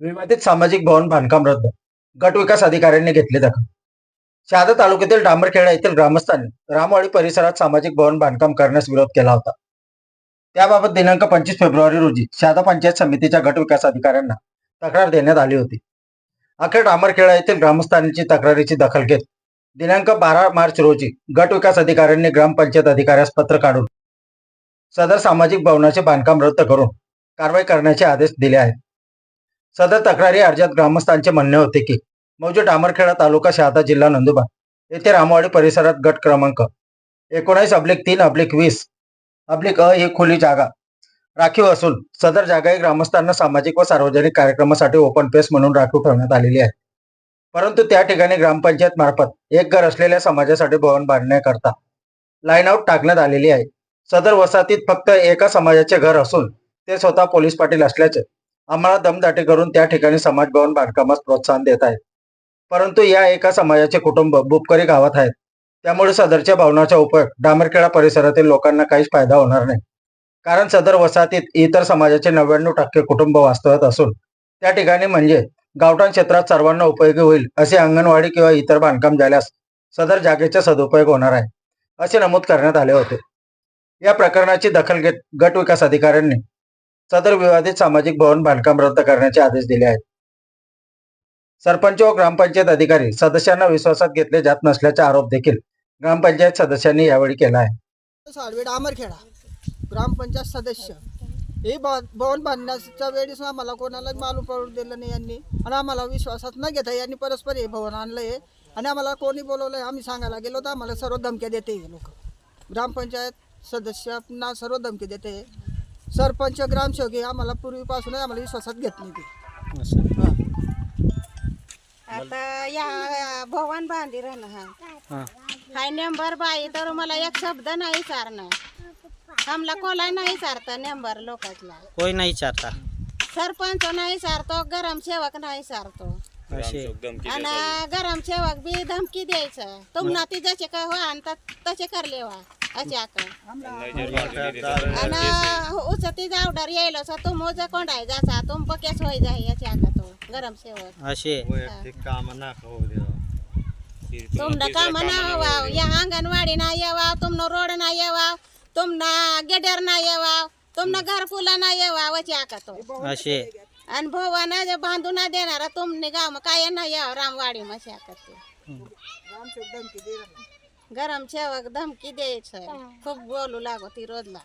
विवादित सामाजिक भवन बांधकाम रद्द. गट विकास अधिकाऱ्यांनी घेतले दखल. शहादा तालुक्यातील डांबरखेडा येथील ग्रामस्थांनी रामवाडी परिसरात सामाजिक भवन बांधकाम करण्यास विरोध केला होता. त्याबाबत दिनांक पंचवीस फेब्रुवारी रोजी शहादा पंचायत समितीच्या गट विकास अधिकाऱ्यांना तक्रार देण्यात आली होती. अखेर डांबरखेडा येथील ग्रामस्थांची तक्रारीची दखल घेत दिनांक बारा मार्च रोजी गट विकास अधिकाऱ्यांनी ग्रामपंचायत अधिकाऱ्यास पत्र काढून सदर सामाजिक भवनाचे बांधकाम रद्द करून कारवाई करण्याचे आदेश दिले आहेत. सदर तक्रारी अर्जात ग्रामस्थांचे म्हणणे होते की मौजे डामरखेडा तालुका शहादा जिल्हा नंदुरबार येथे रामवाडी परिसरात गट क्रमांक एकोणावीस अब्लिक तीन अब्लिक वीस अब्लिक अ ही खुली जागा राखीव असून सदर जागा ही ग्रामस्थांना सामाजिक व सार्वजनिक कार्यक्रमासाठी ओपन पेस म्हणून राखीव ठेवण्यात आलेली आहे. परंतु त्या ठिकाणी ग्रामपंचायत मार्फत एक घर असलेल्या समाजासाठी भवन बांधण्याकरता लाईन आऊट टाकण्यात आलेली आहे. सदर वसाहतीत फक्त एका समाजाचे घर असून ते स्वतः पोलीस पाटील असल्याचे आम्हाला दमदाटी करून त्या ठिकाणी समाज भवन बांधकामास प्रोत्साहन देत आहेत. परंतु या एका समाजाचे कुटुंब बुपकरी गावात आहेत. त्यामुळे सदरच्या भवनाचा उपयोग डामरखेडा परिसरातील लोकांना काहीच फायदा होणार नाही. कारण सदर वसाहतीत इतर समाजाचे नव्याण्णव टक्के कुटुंब वास्तवत असून त्या ठिकाणी म्हणजे गावठाण क्षेत्रात सर्वांना उपयोगी होईल असे अंगणवाडी किंवा इतर बांधकाम झाल्यास सदर जागेचा सदुपयोग होणार आहे असे नमूद करण्यात आले होते. या प्रकरणाची दखल घेत गट विकास अधिकाऱ्यांनी सदर विवादित सामाजिक भवन बांधकाम रद्द करण्याचे आदेश दिले आहेत. सरपंच व ग्रामपंचायत अधिकारी सदस्यांना विश्वासात घेतले जात नसल्याचा आरोप देखील ग्रामपंचायत सदस्यांनी यावेळी केला आहे. साळवे डामरखेडा ग्रामपंचायत सदस्य. हे भवन बांधण्याच्या वेळेस आम्हाला कोणाला मालूम पडून दिलं नाही यांनी आणि आम्हाला विश्वासात न घेता यांनी परस्पर हे भवन आणलंय आणि आम्हाला कोणी बोलवलंय आम्ही सांगायला गेलो तर आम्हाला सर्व धमक्या देते हे लोक. ग्रामपंचायत सदस्यांना सर्व धमकी देते सरपंच ग्रामसेवक हे आम्हाला पूर्वीपासूनच आम्हाला विश्वासात घेत नाही ते हां. आता या भवन बांधी राहणं हाय नेंबर बाई तर मला एक शब्द नाही चारणं आमला कोला नाही चारता नेंबर लोकांना कोई नाही चारता सरपंच नाही चारतो गरम सेवक नाही असे. आणि गरम सेवक बी धमकी द्यायचं. तुमना ती जसे काय हो आणि तसे करले वा अशा आणि उचती जावडार यायला सो तुम उज कोंडाय जाचा तुम पक्यास होई जाय याच्या का तो गरम सेवक असे तुमनं काम ना व्हाव. या अंगणवाडी ना येवा तुमनं रोड ना येवा तुमना गेडर ना येवा तुमनं घरकुला ना येवा वची आका तो. असे आणि भवाना जे बांधून ना देणारा तुमने गाव मग काय ना यावं रामवाडी मशी आका ते गरम शेवक धमकी द्यायचं खूप बोलू लागो ती रोजला